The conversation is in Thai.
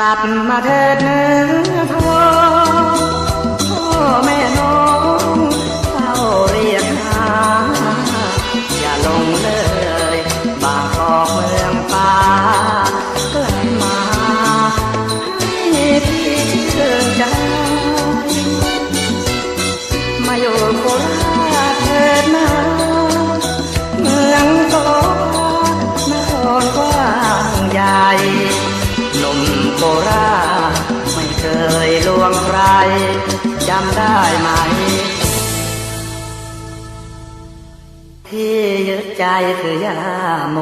ลับมาเถิดเนื้อทองพ่อแม่น้องเฝ้าเรียกหาอย่าลงเลยบางกอกเมืองฟ้ากลับมาให้พี่ชื่นใจมาอยู่โคราชเถิดนะเมืองโตนครกว้างใหญ่ วงใครจำได้ไหม ที่ยึดใจคือยาโม